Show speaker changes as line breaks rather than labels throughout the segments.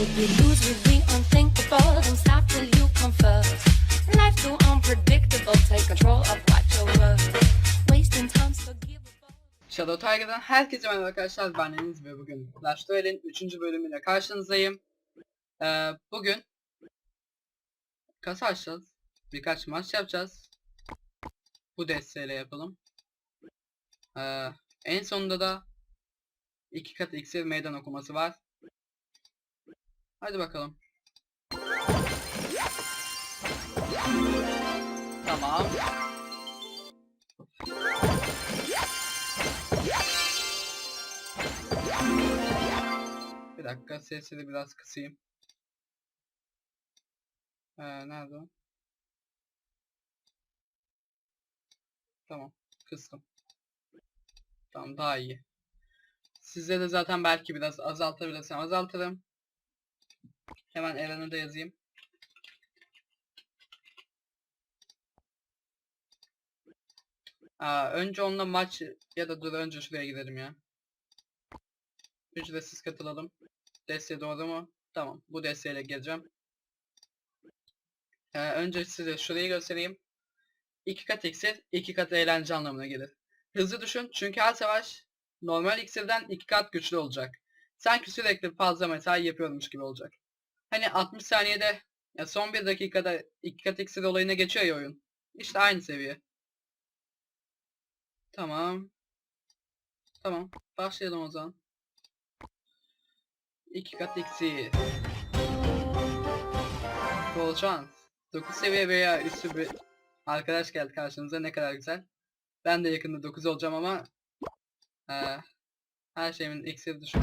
make you lose with.
Shadow Tiger'dan herkese merhaba arkadaşlar ben Enes ve bugün Clash Royale'in 3. bölümüyle karşınızdayım. Ee, bugün kasa açacağız. Birkaç maç yapacağız. Bu desteğiyle yapalım. Ee, en sonunda da iki kat iksir meydan okuması var. Hadi bakalım. Tamam. Bir dakika sesini biraz kısayım. Ee, nerede? Tamam, kıstım. Tamam, daha iyi. Size de zaten belki biraz azaltabilirsem azaltırım. Hemen Eren'e de yazayım. Aa, önce onunla maç ya da dur önce şuraya gidelim ya. Ücretsiz katılalım. Desteğe doğru mu? Tamam. Bu desteğiyle geleceğim. Ee, önce size şurayı göstereyim. İki kat iksir, iki kat eğlence anlamına gelir. Hızlı düşün çünkü her savaş normal iksirden iki kat güçlü olacak. Sanki sürekli fazla mesai yapıyormuş gibi olacak. Hani 60 saniyede ya son bir dakikada iki kat iksir olayına geçiyor ya oyun. İşte aynı seviye. Tamam. Tamam. Başlayalım o zaman. İki kat iksir. Bol şans. 9 seviye veya üstü bir arkadaş geldi karşınıza ne kadar güzel. Ben de yakında 9 olacağım ama eee, her şeyimin iksiri düşük.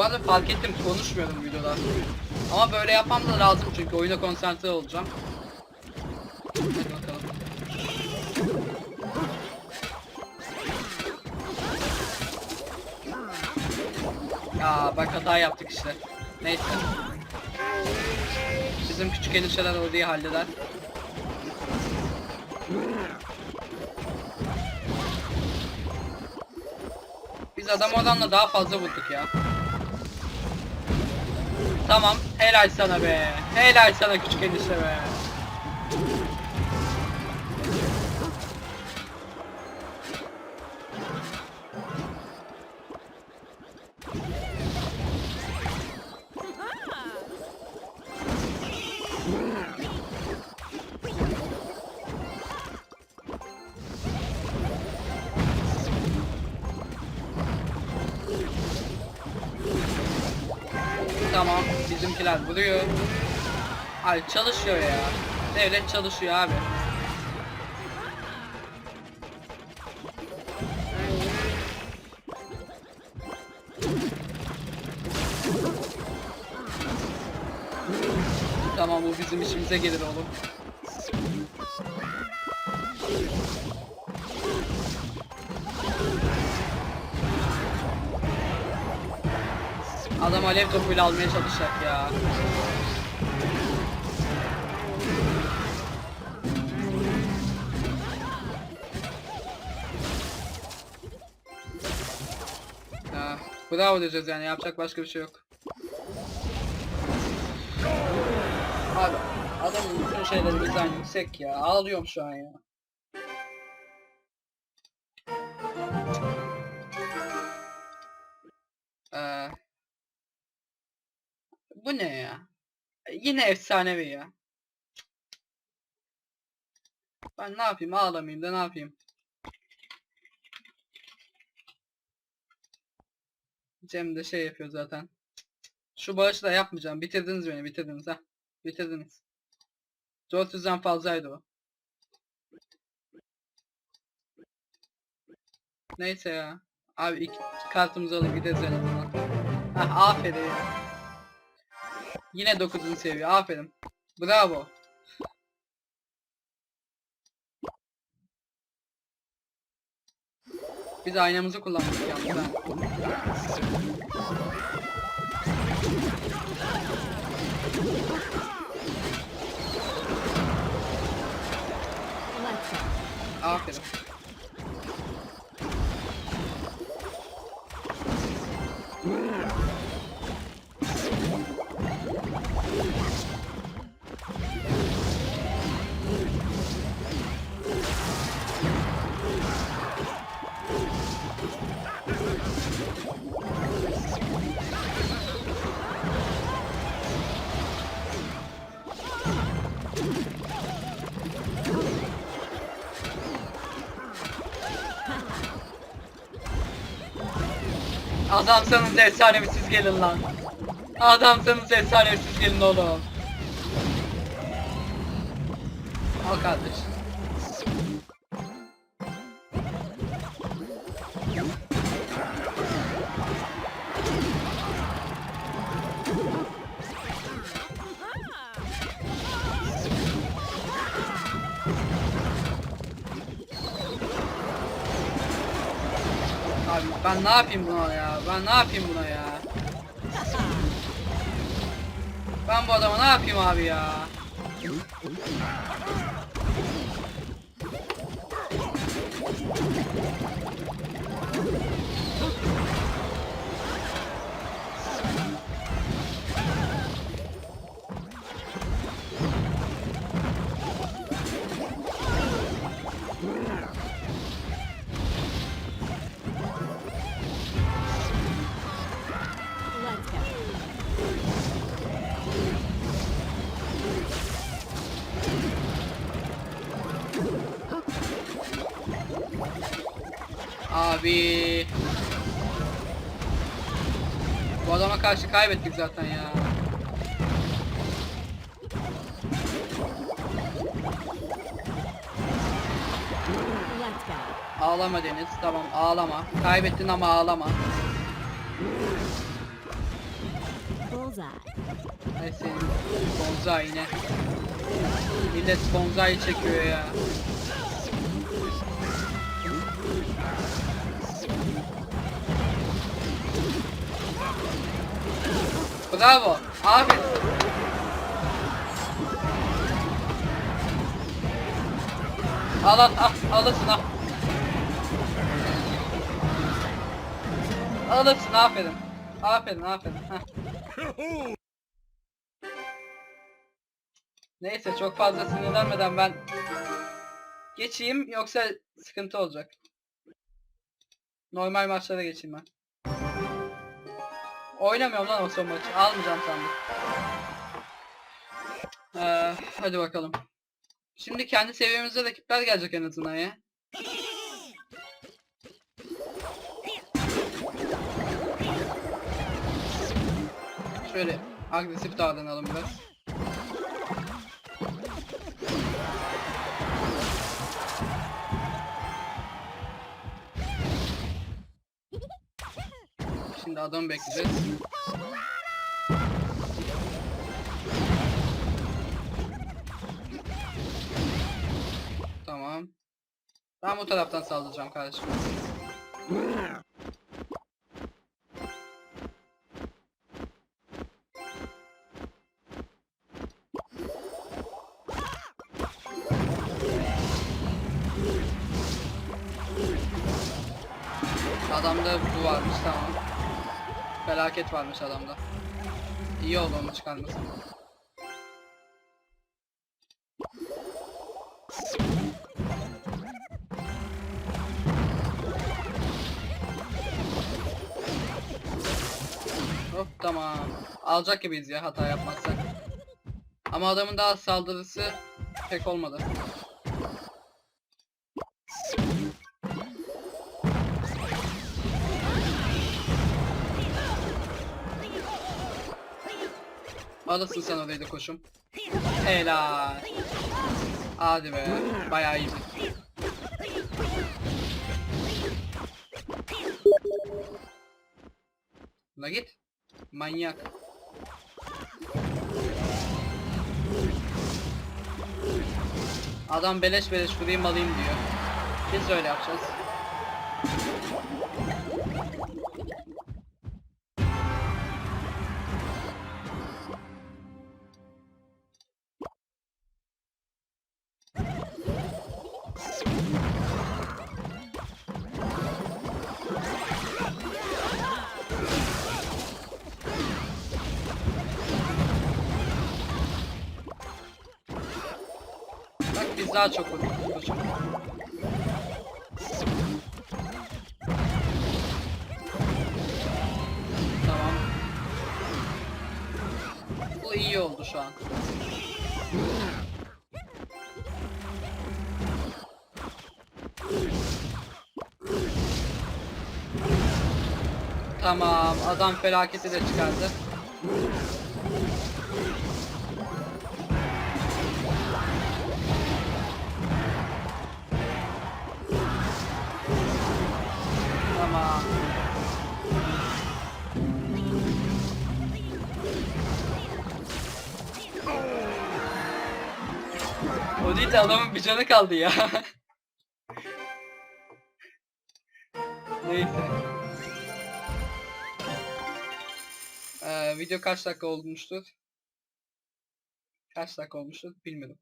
Bu arada fark ettim konuşmuyorum videoda. Ama böyle yapmam da lazım çünkü oyuna konsantre olacağım. Hadi bakalım. Ya bak hata yaptık işte. Neyse. Bizim küçük enişteler orayı halleder. Biz adam adamla daha fazla vurduk ya. Tamam, helal sana be. Helal sana küçük enişte be. Bizimkiler vuruyor. Ay çalışıyor ya. Devlet çalışıyor abi. Tamam bu bizim işimize gelir oğlum. Adam alev topuyla almaya çalışacak ya. Ya, bravo diyeceğiz yani yapacak başka bir şey yok. Abi Adamın bütün şeyleri bizden yüksek ya. Ağlıyorum şu an ya. Ee, bu ne ya? Yine efsanevi ya. Ben ne yapayım? Ağlamayayım da ne yapayım? Cem de şey yapıyor zaten. Şu bağışı da yapmayacağım. Bitirdiniz beni, bitirdiniz ha. Bitirdiniz. 400'den fazlaydı o. Neyse ya. Abi iki kartımızı alıp gideriz en azından. Hah aferin ya. Yine 9. seviye. Aferin. Bravo. Biz aynamızı kullandık yalnız. Aferin. Adamsanız efsanesiz gelin lan. Adamsanız efsanesiz gelin oğlum. Al kardeş. Abi ben ne yapayım buna ya? Ben ne yapayım buna ya? Ben bu adama ne yapayım abi ya? Abi. Bu adama karşı kaybettik zaten ya. Ağlama Deniz. Tamam ağlama. Kaybettin ama ağlama. Ay senin bonzai yine. Millet bonzai çekiyor ya. Bravo. Abi. Al al al alırsın al. Alırsın aferin. Aferin aferin. Heh. Neyse çok fazla sinirlenmeden ben geçeyim yoksa sıkıntı olacak. Normal maçlara geçeyim ben. Oynamıyorum lan o son maçı. Almayacağım sandım. Ee, hadi bakalım. Şimdi kendi seviyemizde rakipler gelecek en azından ya. Şöyle agresif davranalım biraz. Şimdi adamı bekleyeceğiz. Tamam. Ben bu taraftan saldıracağım kardeşim. felaket varmış adamda. İyi oldu onu çıkarması. Hop tamam. Alacak gibiyiz ya hata yapmazsak. Ama adamın daha saldırısı pek olmadı. Alırsın sen orayı da koşum. Helal. Hadi be. Bayağı iyiydi. La git. Manyak. Adam beleş beleş vurayım alayım diyor. Biz öyle yapacağız. Biz daha çok vurduk. koçum. Tamam. Bu iyi oldu şu an. Tamam, adam felaketi de çıkardı. O değil de adamın bir canı kaldı ya. Neyse. Ee, video kaç dakika olmuştur? Kaç dakika olmuştur bilmiyorum.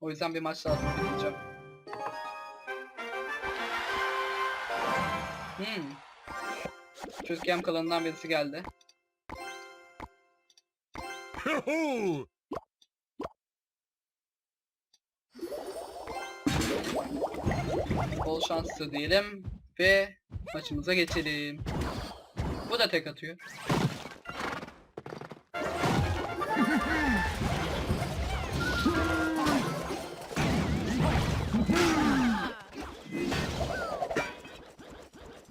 O yüzden bir maç daha bitireceğim. Hmm. Türkiye'm kalanından birisi geldi. Bol şanslı diyelim ve maçımıza geçelim. Bu da tek atıyor.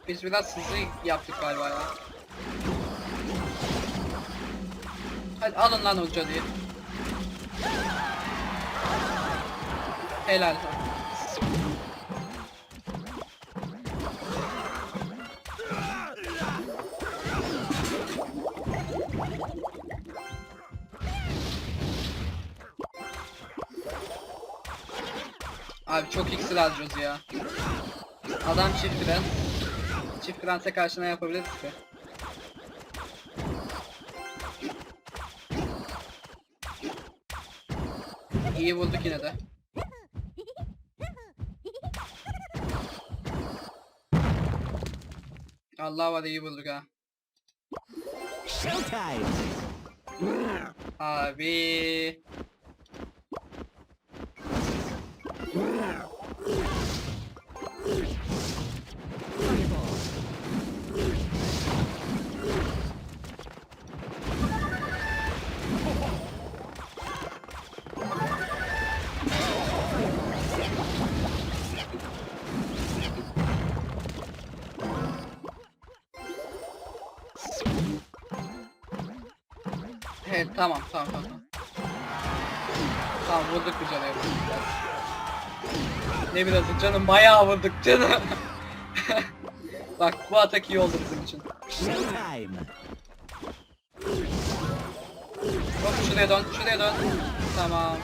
Biz biraz hızlı yaptık galiba ya. Hadi alın lan hoca diye. Helal. Abi çok iksir harcıyoruz ya. Adam çift prens. Çift prense karşı ne yapabiliriz ki? İyi bulduk yine de. Allah var iyi bulduk ha. Abi. Evet tamam tamam tamam. tamam. Vurduk güzel evet. biraz. Ne biraz canım bayağı vurduk canım. Bak bu atak iyi oldu bizim için.
Showtime!
Hop şuraya dön şuraya dön. Tamam.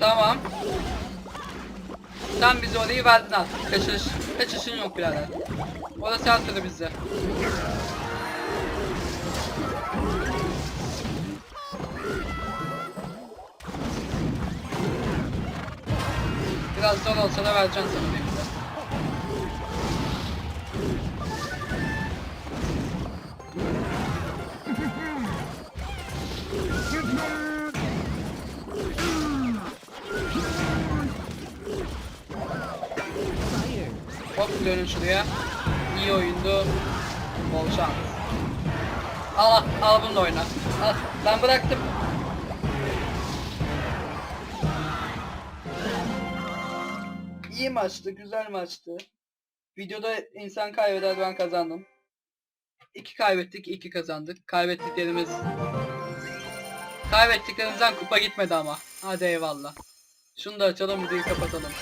Tamam. Sen bize orayı verdin artık. Kaçış. Kaçışın yok birader. Orası her türlü bizde. Biraz zor olsa da vereceğim sana Hop dönün şuraya. İyi oyundu. Bol şans. Al al bunu da oyna. Al, ben bıraktım. İyi maçtı, güzel maçtı. Videoda insan kaybeder ben kazandım. İki kaybettik, iki kazandık. Kaybettiklerimiz... Kaybettiklerimizden kupa gitmedi ama. Hadi eyvallah. Şunu da açalım, videoyu kapatalım.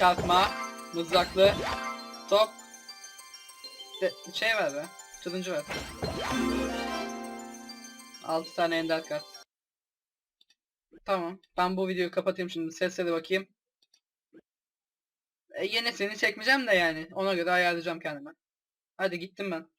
Çarpma, mızraklı, top. De, şey ver be, turuncu ver. 6 tane ender kart. Tamam, ben bu videoyu kapatayım şimdi, seslere bakayım. E, yenisini çekmeyeceğim de yani, ona göre ayarlayacağım kendime. Hadi gittim ben.